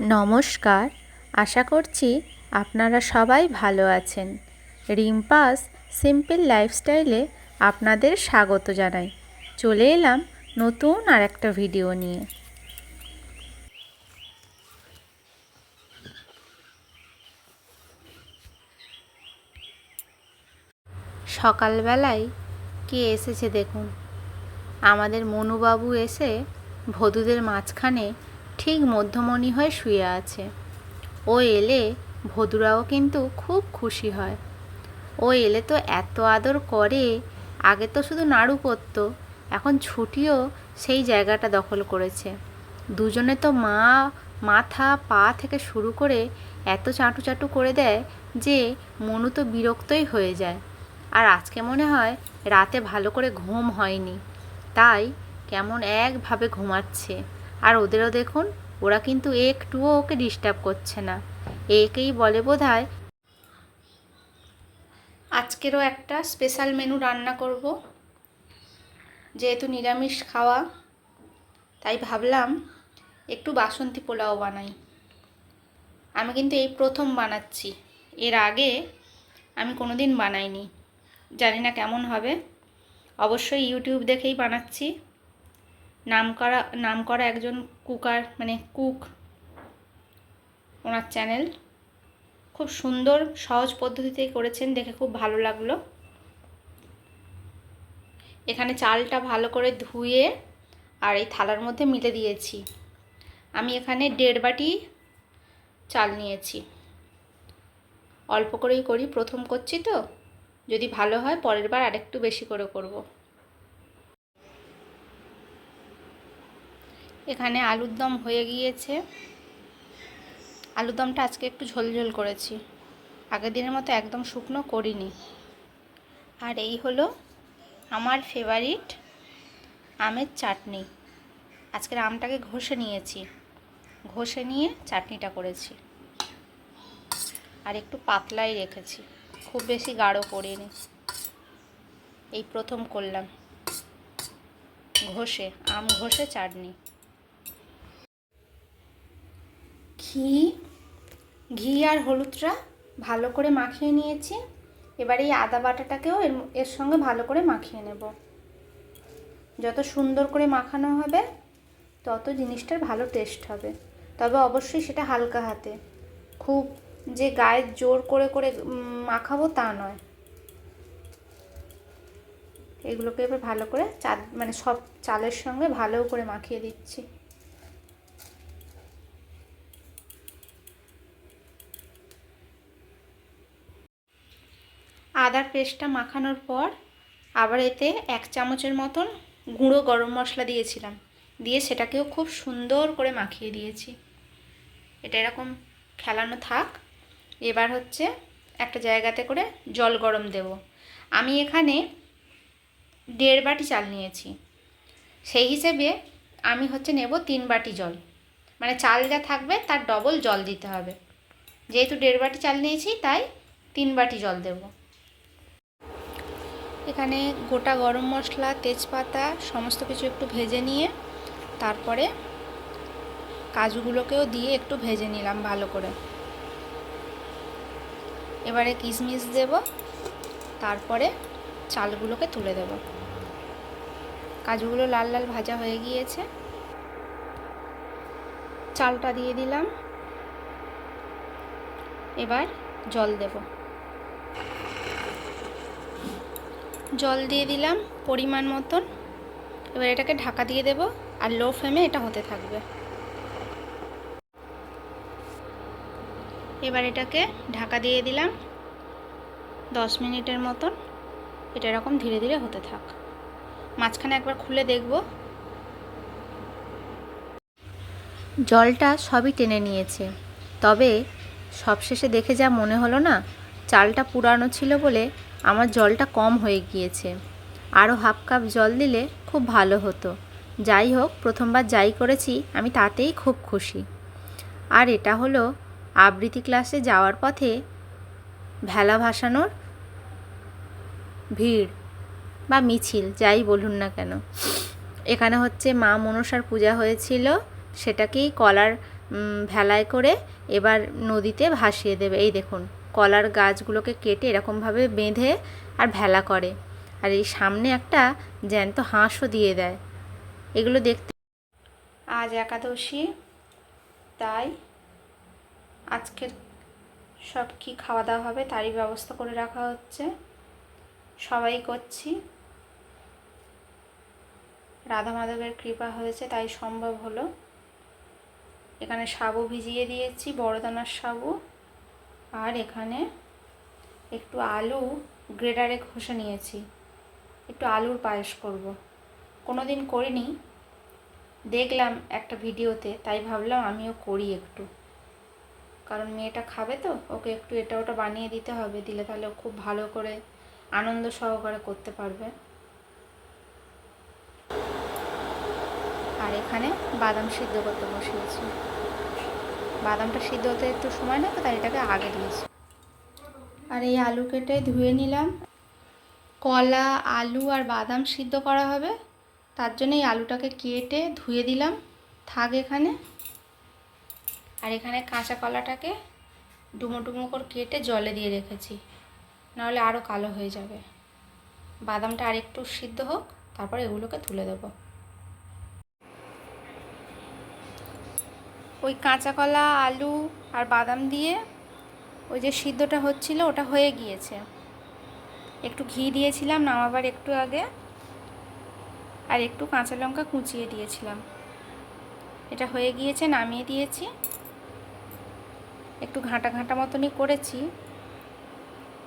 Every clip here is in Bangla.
নমস্কার। আশা করছি আপনারা সবাই ভালো আছেন। রিম্পাস সিম্পল লাইফস্টাইলে আপনাদের স্বাগত জানাই। চলে এলাম নতুন আর একটা ভিডিও নিয়ে। সকালবেলায় কে এসেছে দেখুন। আমাদের মনুবাবু এসে ভদুদের মাঝখানে ঠিক মধ্যমণি হয়ে শুয়ে আছে। ও এলে ভদুরাও কিন্তু খুব খুশি হয়। ও এলে তো এত আদর করে, আগে তো শুধু নাড়ু করতো, এখন ছুটিও সেই জায়গাটা দখল করেছে। দুজনে তো মা, মাথা, পা থেকে শুরু করে এত চাটু চাটু করে দেয় যে মনু তো বিরক্তই হয়ে যায়। আর আজকে মনে হয় রাতে ভালো করে ঘুম হয়নি। তাই কেমন একভাবে ঘুমাচ্ছে। আর ওদেরও দেখুন, ওরা কিন্তু একটুও ওকে ডিস্টার্ব করছে না। একেই বলে বোধ হয় আজকেরও একটা স্পেশাল মেনু রান্না করব। যেহেতু নিরামিষ খাওয়া, তাই ভাবলাম একটু বাসন্তী পোলাও বানাই। আমি কিন্তু এই প্রথম বানাচ্ছি। এর আগে আমি কোনো দিন বানাইনি। জানি না কেমন হবে। অবশ্যই ইউটিউব দেখেই বানাচ্ছি। নাম করা নাম করা একজন কুকার মানে কুক ওনার চ্যানেল। খুব সুন্দর, সহজ পদ্ধতিতেই করেছেন, দেখে খুব ভালো লাগল। এখানে চালটা ভালো করে ধুয়ে আর এই থালার মধ্যে মিলে দিয়েছি। আমি এখানে দেড় বাটি চাল নিয়েছি। অল্প করেই করি, প্রথম করছি তো। যদি ভালো হয়, পরের বার আরেকটু বেশি করে করব। এখানে আলুর দম হয়ে গিয়েছে। আলুর দমটা আজকে একটু ঝোলঝোল করেছি। আগের দিনের মতো একদম শুকনো করিনি। আর এই হলো আমার ফেভারিট আমের চাটনি। আজকের আমটাকে ঘষে নিয়েছি। ঘষে নিয়ে চাটনিটা করেছি। আর একটু পাতলাই রেখেছি। খুব বেশি গাঢ় করিনি। এই প্রথম করলাম। ঘষে, আম ঘষে, চাটনি। ঘি ঘি আর হলুদটা ভালো করে মাখিয়ে নিয়েছি। এবার এই আদা বাটাটাকেও এর এর সঙ্গে ভালো করে মাখিয়ে নেব। যত সুন্দর করে মাখানো হবে, তত জিনিসটার ভালো টেস্ট হবে। তবে অবশ্যই সেটা হালকা হাতে। খুব যে গায়ে জোর করে করে মাখাবো তা নয়। এগুলোকে এবার ভালো করে চা মানে সব চালের সঙ্গে ভালো করে মাখিয়ে দিচ্ছি। আদার পেস্টটা মাখানোর পর আবার এতে এক চামচের মতন গুঁড়ো গরম মশলা দিয়েছিলাম। দিয়ে সেটাকেও খুব সুন্দর করে মাখিয়ে দিয়েছি। এটা এরকম খেলানো থাক। এবার হচ্ছে একটা জায়গাতে করে জল গরম দেব। আমি এখানে দেড় বাটি চাল নিয়েছি। সেই হিসেবে আমি হচ্ছে নেব তিন বাটি জল। মানে চাল যা থাকবে তার ডবল জল দিতে হবে। যেহেতু দেড় বাটি চাল নিয়েছি, তাই তিন বাটি জল দেব। এখানে গোটা গরম মশলা, তেজপাতা, সমস্ত কিছু একটু ভেজে নিয়ে তারপরে কাজুগুলোকেও দিয়ে একটু ভেজে নিলাম ভালো করে। এবারে কিশমিশ দেব, তারপরে চালগুলোকে তুলে দেব। কাজুগুলো লাল লাল ভাজা হয়ে গিয়েছে। চালটা দিয়ে দিলাম। এবার জল দেব। জল দিয়ে দিলাম পরিমাণ মতন। এবার এটাকে ঢাকা দিয়ে দেব আর লো ফ্লেমে এটা হতে থাকবে। এবার এটাকে ঢাকা দিয়ে দিলাম দশ মিনিটের মতন। এটা এরকম ধীরে ধীরে হতে থাক। মাঝখানে একবার খুলে দেখব। জলটা সবই টেনে নিয়েছে। তবে সবশেষে দেখে যা মনে হলো না, চালটা পুরানো ছিল বলে আমার জলটা কম হয়ে গিয়েছে। আরও হাফ কাপ জল দিলে খুব ভালো হতো। যাই হোক, প্রথমবার যাই করেছি, আমি তাতেই খুব খুশি। আর এটা হলো আবৃত্তি ক্লাসে যাওয়ার পথে ভেলা ভাসানোর ভিড় বা মিছিল, যাই বলুন না কেন। এখানে হচ্ছে মা মনসার পূজা হয়েছিল, সেটাকেই কলার ভেলায় করে এবার নদীতে ভাসিয়ে দেবে। এই দেখুন কলার গাছগুলোকে কেটে এরকমভাবে বেঁধে আর ভেলা করে। আর এই সামনে একটা জ্যান্ত হাঁসও দিয়ে দেয়। এগুলো দেখতে আজ একাদশী, তাই আজকের সব কি খাওয়া দাওয়া হবে তারই ব্যবস্থা করে রাখা হচ্ছে। সবাই করছি। রাধা মাধবের কৃপা হয়েছে, তাই সম্ভব হলো। এখানে সাবু ভিজিয়ে দিয়েছি, বড়দানার সাবু। আর এখানে একটু আলু গ্রেটারে ঘষে নিয়েছি। একটু আলুর পায়েস করব। কোনো দিন করিনি। দেখলাম একটা ভিডিওতে, তাই ভাবলাম আমিও করি একটু। কারণ মেয়েটা খাবে তো, ওকে একটু এটা ওটা বানিয়ে দিতে হবে, দিলে তাহলে খুব ভালো করে আনন্দ সহকারে করতে পারবে। আর এখানে বাদাম সিদ্ধ করতে বসিয়েছি। বাদামটা সিদ্ধ হতে একটু সময় নেবে তাই এটাকে আগে দিয়েছি আর এই আলু কেটে ধুয়ে নিলাম। কলা, আলু আর বাদাম সিদ্ধ করা হবে। তার জন্য এই আলুটাকে কেটে ধুয়ে দিলাম। থাক এখানে। আর এখানে কাঁচা কলাটাকে ডুমো ডুমো করে কেটে জলে দিয়ে রেখেছি। নাহলে আরও কালো হয়ে যাবে। বাদামটা আরেকটু সিদ্ধ হোক, তারপর এগুলোকে তুলে দেবো। ওই কাঁচা কলা, আলু আর বাদাম দিয়ে ওই যে সিদ্ধটা হচ্ছিল, ওটা হয়ে গিয়েছে। একটু ঘি দিয়েছিলাম, নামাবার একটু আগে। আর একটু কাঁচা লঙ্কা কুচিয়ে দিয়েছিলাম। এটা হয়ে গিয়েছে, নামিয়ে দিয়েছি। একটু ঘাঁটা ঘাঁটা মতনই করেছি।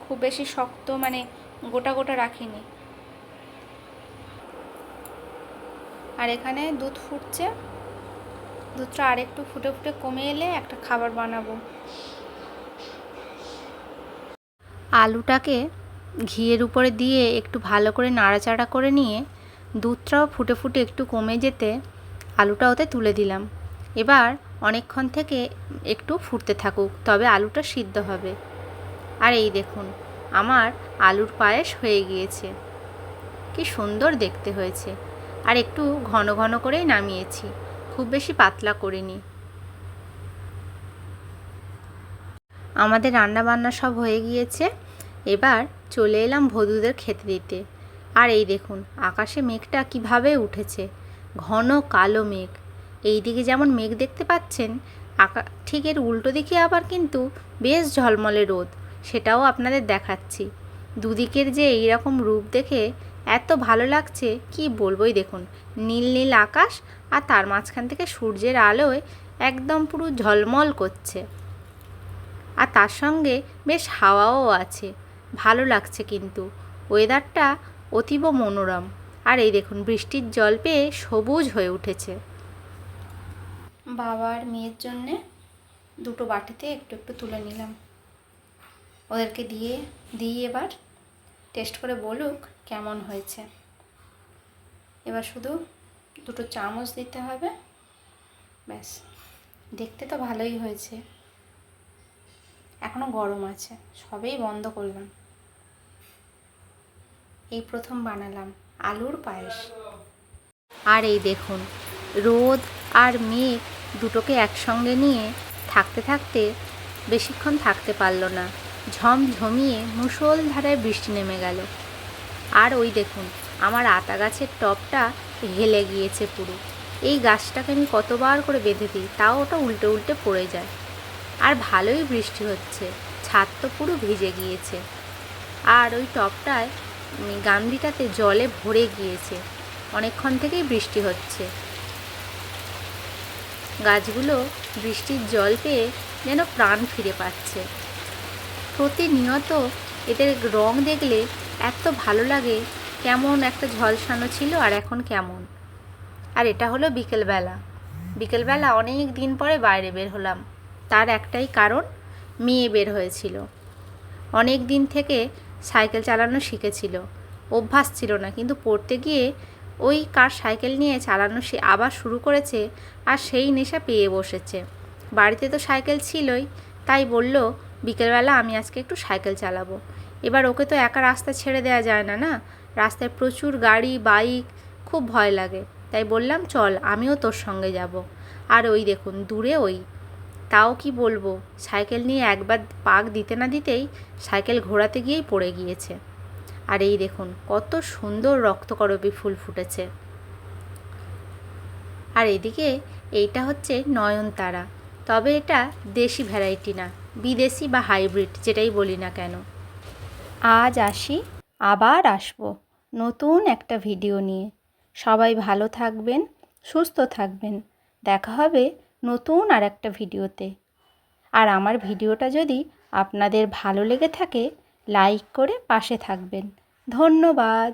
খুব বেশি শক্ত মানে গোটা গোটা রাখিনি। আর এখানে দুধ ফুটছে। দুধটা আর একটু ফুটে ফুটে কমে এলে একটা খাবার বানাবো। আলুটাকে ঘিয়ের উপরে দিয়ে একটু ভালো করে নাড়াচাড়া করে নিয়ে দুধটাও ফুটে ফুটে একটু কমে যেতে আলুটা ওতে তুলে দিলাম। এবার অনেকক্ষণ থেকে একটু ফুটতে থাকুক, তবে আলুটা সিদ্ধ হবে। আর এই দেখুন, আমার আলুর পায়েস হয়ে গিয়েছে। কি সুন্দর দেখতে হয়েছে। আর একটু ঘন ঘন করেই নামিয়েছি। খুব বেশি পাতলা করিনি। আমাদের রান্না বান্না সব হয়ে গিয়েছে। এবার চলে এলাম ভদুদের খেতে দিতে। আর এই দেখুন, আকাশে মেঘটা কীভাবে উঠেছে। ঘন কালো মেঘ। এই দিকে যেমন মেঘ দেখতে পাচ্ছেন, আকা ঠিক এর উল্টো দিকে আবার কিন্তু বেশ ঝলমলে রোদ। সেটাও আপনাদের দেখাচ্ছি। দুদিকের যে এই রকম রূপ দেখে এত ভালো লাগছে, কি বলবোই দেখুন। নীল নীল আকাশ আর তার মাঝখান থেকে সূর্যের আলোয় একদম পুরো ঝলমল করছে। আর তার সঙ্গে বেশ হাওয়াও আছে। ভালো লাগছে কিন্তু। ওয়েদারটা অতীব মনোরম। আর এই দেখুন, বৃষ্টির জল পেয়ে সবুজ হয়ে উঠেছে। বাবার মেয়ের জন্যে দুটো বাটিতে একটু একটু তুলে নিলাম। ওদেরকে দিয়ে, দিই এবার। টেস্ট করে বলুক কেমন হয়েছে। এবার শুধু দুটো চামচ দিতে হবে। ব্যাস। দেখতে তো ভালোই হয়েছে। এখনও গরম আছে। সবেই বন্ধ করলাম। এই প্রথম বানালাম আলুর পায়েস। আর এই দেখুন, রোদ আর মেঘ দুটোকে একসঙ্গে নিয়ে থাকতে থাকতে বেশিক্ষণ থাকতে পারল না। ঝমঝমিয়ে মুষলধারায় বৃষ্টি নেমে গেল। আর ওই দেখুন আমার আতা গাছের টপটা হেলে গিয়েছে পুরো। এই গাছটাকে আমি কতবার করে বেঁধে দিই তাও ওটা উল্টে উল্টে পড়ে যায়। আর ভালোই বৃষ্টি হচ্ছে ছাদ তো পুরো ভিজে গিয়েছে। আর ওই টপটায় উম, গামলিটাতে জলে ভরে গিয়েছে। অনেকক্ষণ থেকেই বৃষ্টি হচ্ছে। গাছগুলো বৃষ্টির জল পেয়ে যেন প্রাণ ফিরে পাচ্ছে। প্রতিনিয়ত এদের রং দেখলে এত ভালো লাগে কেমন একটা ঝলসানো ছিল আর এখন কেমন? আর এটা হলো বিকেলবেলা। বিকেলবেলা অনেক দিন পরে বাইরে বের হলাম। তার একটাই কারণ, মেয়ে বের হয়েছিল। অনেক দিন থেকে সাইকেল চালানো শিখেছিল। অভ্যাস ছিল না, কিন্তু পড়তে গিয়ে ওই কার সাইকেল নিয়ে চালানো সে আবার শুরু করেছে আর সেই নেশা পেয়ে বসেছে। বাড়িতে তো সাইকেল ছিলই, তাই বলল, বিকেলবেলা আমি আজকে একটু সাইকেল চালাবো। এবার ওকে তো একা রাস্তা ছেড়ে দেওয়া যায় না না? রাস্তায় প্রচুর গাড়ি, বাইক, খুব ভয় লাগে। তাই বললাম, চল, আমিও তোর সঙ্গে যাব। আর ওই দেখুন, দূরে ওই। তাও কি বলব, সাইকেল নিয়ে একবার পাক দিতে না দিতেই সাইকেল ঘোরাতে গিয়েই পড়ে গিয়েছে। আর এই দেখুন, কত সুন্দর রক্তকরবী ফুল ফুটেছে। আর এদিকে এইটা হচ্ছে নয়নতারা। তবে এটা দেশি ভ্যারাইটি না, বিদেশি বা হাইব্রিড, যেটাই বলি না কেন। আজ আসি আবার আসব নতুন একটা ভিডিও নিয়ে। সবাই ভালো থাকবেন, সুস্থ থাকবেন। দেখা হবে নতুন আর একটা ভিডিওতে। আর আমার ভিডিওটা যদি আপনাদের ভালো লেগে থাকে, লাইক করে পাশে থাকবেন। ধন্যবাদ।